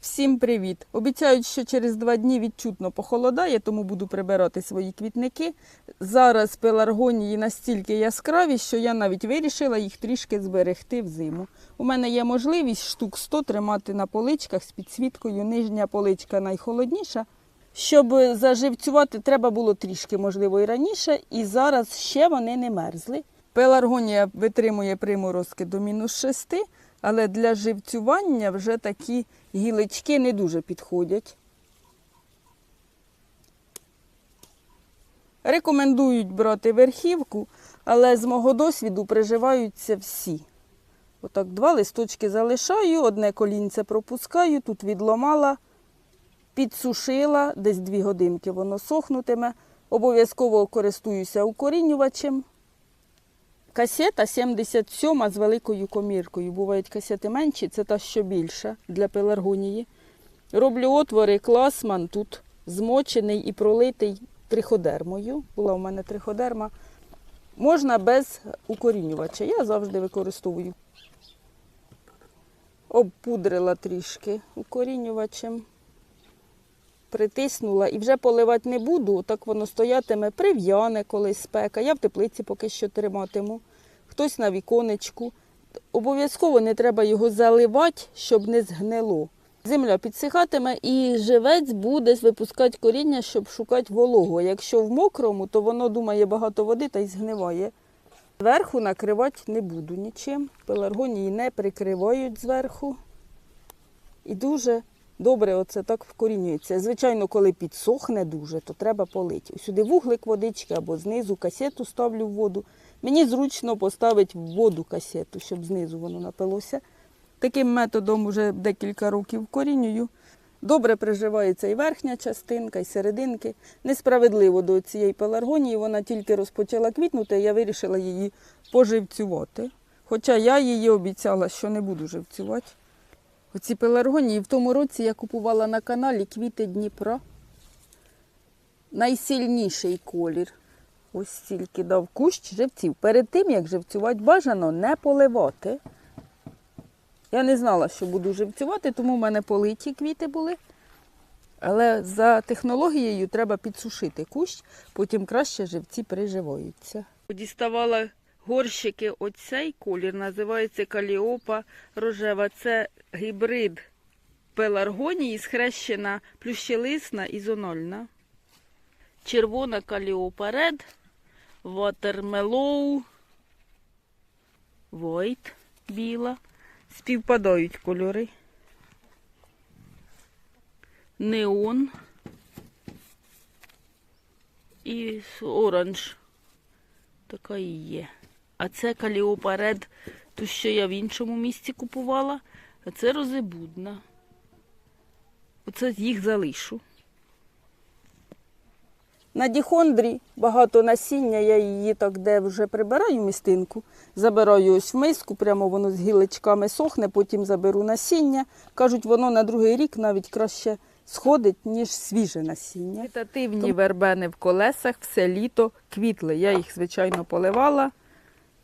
Всім привіт! Обіцяють, що через два дні відчутно похолодає, тому буду прибирати свої квітники. Зараз пеларгонії настільки яскраві, що я навіть вирішила їх трішки зберегти взиму. У мене є можливість штук 100 тримати на поличках з підсвіткою. Нижня поличка найхолодніша. Щоб заживцювати, треба було трішки, можливо, і раніше, і зараз ще вони не мерзли. Пеларгонія витримує приморозки до мінус 6, але для живцювання вже такі гілочки не дуже підходять. Рекомендують брати верхівку, але з мого досвіду приживаються всі. Отак два листочки залишаю, одне колінце пропускаю, тут відломала, підсушила, десь дві годинки воно сохнутиме. Обов'язково користуюся укорінювачем. Касета 77 з великою коміркою. Бувають касети менші, це та що більша для пеларгонії. Роблю отвори, класман тут змочений і пролитий триходермою. Була у мене триходерма. Можна без укорінювача. Я завжди використовую. Обпудрила трішки укорінювачем. Притиснула і вже поливати не буду, так воно стоятиме, прив'яне колись спека. Я в теплиці поки що триматиму, хтось на віконечку. Обов'язково не треба його заливати, щоб не згнило. Земля підсихатиме і живець буде випускати коріння, щоб шукати вологу. Якщо в мокрому, то воно думає багато води та й згниває. Зверху накривати не буду нічим. Пеларгонії не прикривають зверху. І дуже добре оце так вкорінюється. Звичайно, коли підсохне дуже, то треба полити. Сюди вуглик водички або знизу касету ставлю в воду. Мені зручно поставити в воду касету, щоб знизу воно напилося. Таким методом вже декілька років вкорінюю. Добре приживається і верхня частинка, і серединки. Несправедливо до цієї пеларгонії, вона тільки розпочала квітнути, я вирішила її поживцювати. Хоча я її обіцяла, що не буду живцювати. Оці пеларгонії в тому році я купувала на каналі квіти Дніпра. Найсильніший колір. Ось стільки дав кущ живців. Перед тим, як живцювати, бажано не поливати. Я не знала, що буду живцювати, тому в мене политі квіти були. Але за технологією треба підсушити кущ, потім краще живці приживаються. Діставала горщики, оцей колір називається каліопа рожева. Це гібрид пеларгонії, схрещена плющелисна і зонольна. Червона каліопа ред, ватермелоу, войт біла. Співпадають кольори. Неон і оранж. Така і є. А це каліопа ред, ту, що я в іншому місці купувала, а це розебудна. Оце їх залишу. На діхондрі багато насіння, я її так де вже прибираю містинку, забираю ось в миску, прямо воно з гілочками сохне, потім заберу насіння. Кажуть, воно на другий рік навіть краще сходить, ніж свіже насіння. Вегетативні вербени в колесах все літо квітли. Я їх, звичайно, поливала.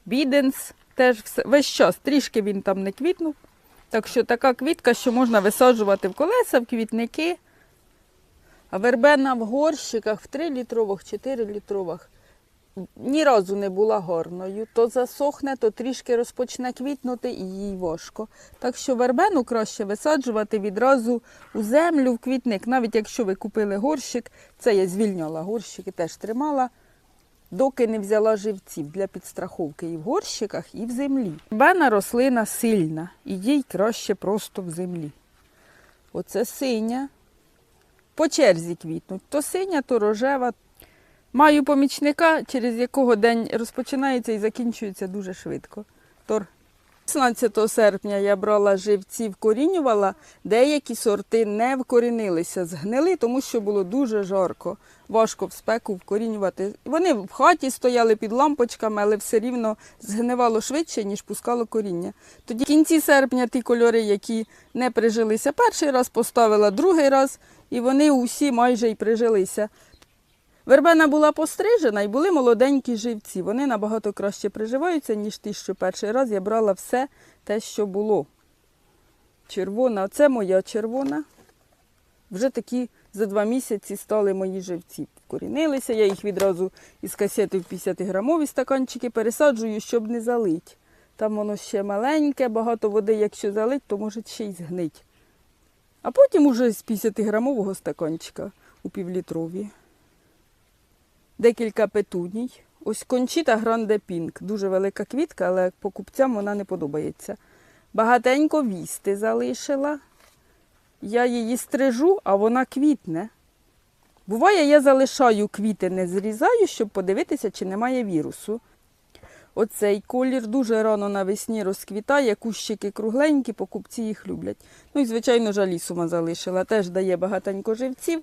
Біденс теж все, весь час, трішки він там не квітнув. Так що така квітка, що можна висаджувати в колеса, в квітники. А вербена в горщиках в 3-літрових, 4-літрових ні разу не була гарною. То засохне, то трішки розпочне квітнути і їй важко. Так що вербену краще висаджувати відразу у землю, в квітник. Навіть якщо ви купили горщик, це я звільняла горщики, теж тримала, доки не взяла живців для підстраховки і в горщиках, і в землі. Бена рослина сильна, і їй краще просто в землі. Оце синя по черзі квітнуть. То синя, то рожева. Маю помічника, через якого день розпочинається і закінчується дуже швидко. Тор. 16 серпня я брала живці, вкорінювала, деякі сорти не вкорінилися, згнили, тому що було дуже жарко. Важко в спеку вкорінювати. Вони в хаті стояли під лампочками, але все рівно згнивало швидше, ніж пускало коріння. Тоді в кінці серпня ті кольори, які не прижилися перший раз, поставила другий раз, і вони усі майже й прижилися. Вербена була пострижена і були молоденькі живці. Вони набагато краще приживаються, ніж ті, що перший раз я брала все те, що було. червона. Це моя червона. Вже такі за два місяці стали мої живці. Вкорінилися. Я їх відразу із касети в 50-грамові стаканчики пересаджую, щоб не залить. Там воно ще маленьке, багато води, якщо залить, то може ще й згнить. А потім уже з 50-грамового стаканчика у півлітрові. Декілька петуній. Ось кончіта Гранде Пінк. Дуже велика квітка, але покупцям вона не подобається. Багатенько вісти залишила. Я її стрижу, а вона квітне. Буває, я залишаю квіти, не зрізаю, щоб подивитися, чи немає вірусу. Оцей колір дуже рано навесні розквітає, кущики кругленькі, покупці їх люблять. Ну і, звичайно, жалісума залишила, теж дає багатенько живців.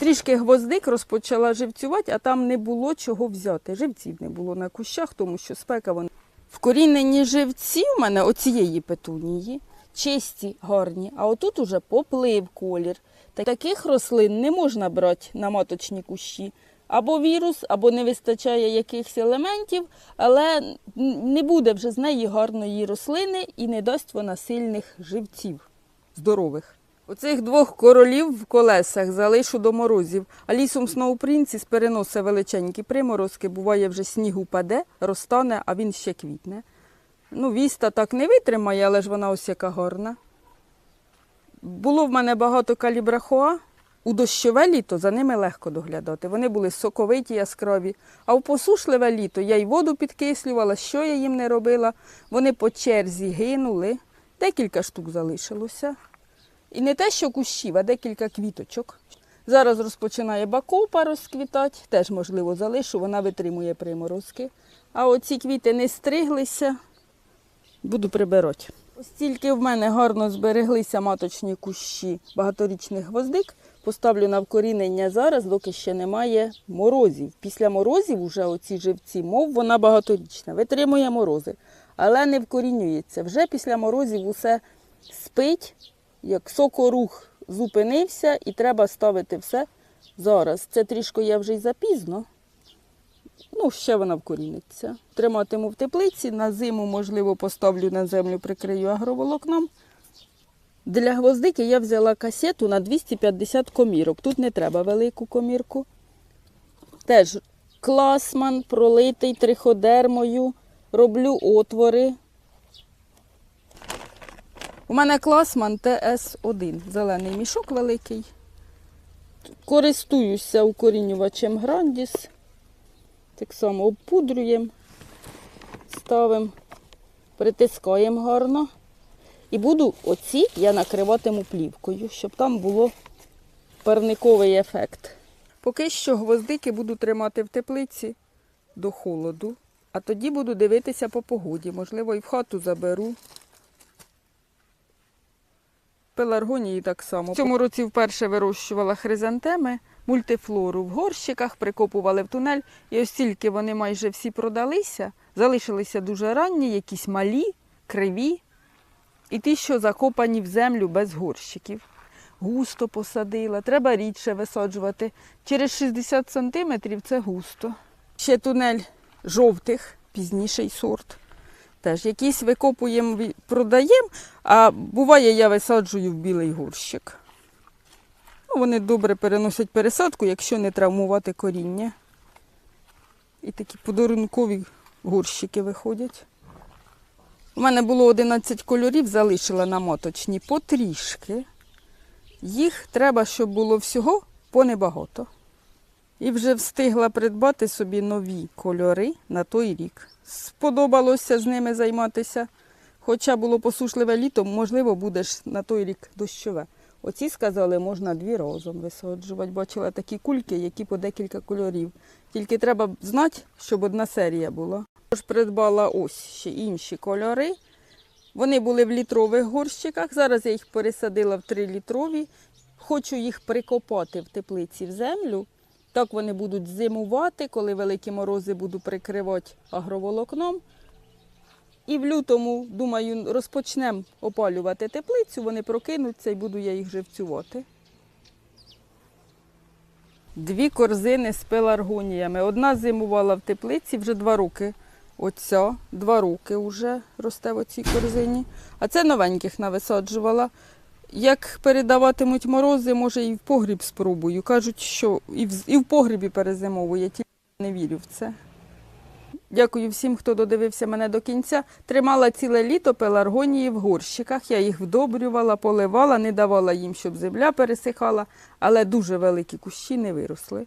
Трішки гвоздик розпочала живцювати, а там не було чого взяти. Живців не було на кущах, тому що спека вони. Вкорінені живці в мене оцієї петунії, чисті, гарні, а отут уже поплив колір. Таких рослин не можна брати на маточні кущі. Або вірус, або не вистачає якихось елементів, але не буде вже з неї гарної рослини і не дасть вона сильних живців здорових. Оцих двох королів в колесах залишу до морозів, а лісом Snow Princess переносить величенькі приморозки, буває вже сніг упаде, розтане, а він ще квітне. Ну, віста так не витримає, але ж вона ось яка гарна. Було в мене багато калібрахоа. У дощове літо за ними легко доглядати. Вони були соковиті, яскраві. А в посушливе літо я й воду підкислювала, що я їм не робила. Вони по черзі гинули. Декілька штук залишилося. І не те, що кущів, а декілька квіточок. Зараз розпочинає бакопа розквітати, теж, можливо, залишу, вона витримує приморозки. А оці квіти не стриглися, буду прибирати. Ось в мене гарно збереглися маточні кущі багаторічних гвоздик. Поставлю на вкорінення зараз, доки ще немає морозів. Після морозів вже оці живці, мов вона багаторічна, витримує морози, але не вкорінюється. Вже після морозів усе спить, як сокорух зупинився, і треба ставити все зараз. Це трішки я вже й запізно. Ну, ще вона вкоріниться. Триматиму в теплиці, на зиму, можливо, поставлю на землю, прикрию агроволокном. Для гвоздики я взяла касету на 250 комірок. Тут не треба велику комірку. Теж класман, пролитий триходермою. Роблю отвори. У мене класман ТС1, зелений мішок великий. Користуюся укорінювачем Грандіс. Так само обпудрюємо, ставимо, притискаємо гарно. І буду оці я накриватиму плівкою, щоб там було парниковий ефект. Поки що гвоздики буду тримати в теплиці до холоду, а тоді буду дивитися по погоді. Можливо, і в хату заберу. Пеларгонії так само. В цьому році вперше вирощувала хризантеми, мультифлору в горщиках, прикопували в тунель. І ось тільки вони майже всі продалися, залишилися дуже ранні, якісь малі, криві. І ті, що закопані в землю без горщиків. Густо посадила, треба рідше висаджувати. Через 60 сантиметрів це густо. Ще тунель жовтих, пізніший сорт. Теж якісь викопуємо, продаємо, а буває, я висаджую в білий горщик. Ну, вони добре переносять пересадку, якщо не травмувати коріння. І такі подарункові горщики виходять. У мене було 11 кольорів, залишила на моточні потрішки. Їх треба, щоб було всього понебагато. І вже встигла придбати собі нові кольори на той рік. Сподобалося з ними займатися. Хоча було посушливе літо, можливо, будеш на той рік дощове. Оці сказали, можна дві разом висаджувати. Бачила такі кульки, які по декілька кольорів. Тільки треба знати, щоб одна серія була. Тож придбала ось ще інші кольори. Вони були в літрових горщиках. Зараз я їх пересадила в 3-літрові. Хочу їх прикопати в теплиці в землю. Так вони будуть зимувати, коли великі морози буду прикривати агроволокном. І в лютому, думаю, розпочнемо опалювати теплицю, вони прокинуться і буду я їх живцювати. Дві корзини з пеларгоніями. Одна зимувала в теплиці вже два роки. Оця два роки вже росте в оцій корзині. А це новеньких нависаджувала. Як передаватимуть морози, може і в погріб спробую. Кажуть, що і в, і в погрібі перезимовує, тільки не вірю в це. Дякую всім, хто додивився мене до кінця. Тримала ціле літо пеларгонії в горщиках. Я їх вдобрювала, поливала, не давала їм, щоб земля пересихала, але дуже великі кущі не виросли.